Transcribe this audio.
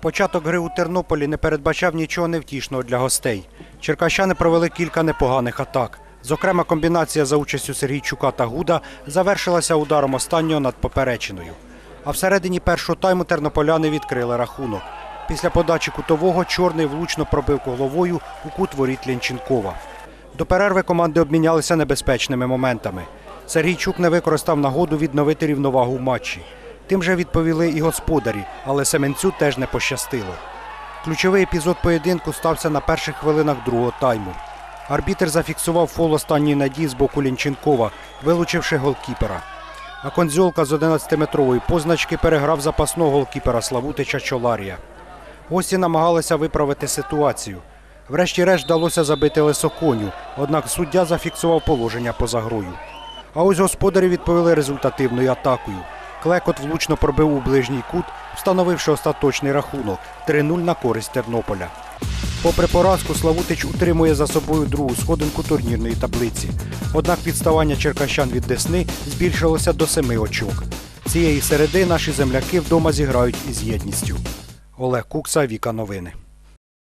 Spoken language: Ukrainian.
Початок гри у Тернополі не передбачав нічого невтішного для гостей. Черкащани провели кілька непоганих атак. Зокрема, комбінація за участю Сергійчука та Гуда завершилася ударом останнього над поперечиною. А всередині першого тайму тернополяни відкрили рахунок. Після подачі кутового чорний влучно пробив головою у кут воріт Лінченкова. До перерви команди обмінялися небезпечними моментами. Сергійчук не використав нагоду відновити рівновагу в матчі. Тим же відповіли і господарі, але Семенцю теж не пощастило. Ключовий епізод поєдинку стався на перших хвилинах другого тайму. Арбітер зафіксував фол останньої надії з боку Лінченкова, вилучивши голкіпера. А Конзьолка з 11-метрової позначки переграв запасного голкіпера Славутича Чоларія. Гості намагалися виправити ситуацію. Врешті-решт вдалося забити лисоконю, однак суддя зафіксував положення поза грою. А ось господарі відповіли результативною атакою. Клекот влучно пробив у ближній кут, встановивши остаточний рахунок 3-0 на користь Тернополя. Попри поразку, Славутич утримує за собою другу сходинку турнірної таблиці. Однак відставання черкащан від Десни збільшилося до семи очок. Цієї середи наші земляки вдома зіграють із єдністю. Олег Кукса, Віка Новини.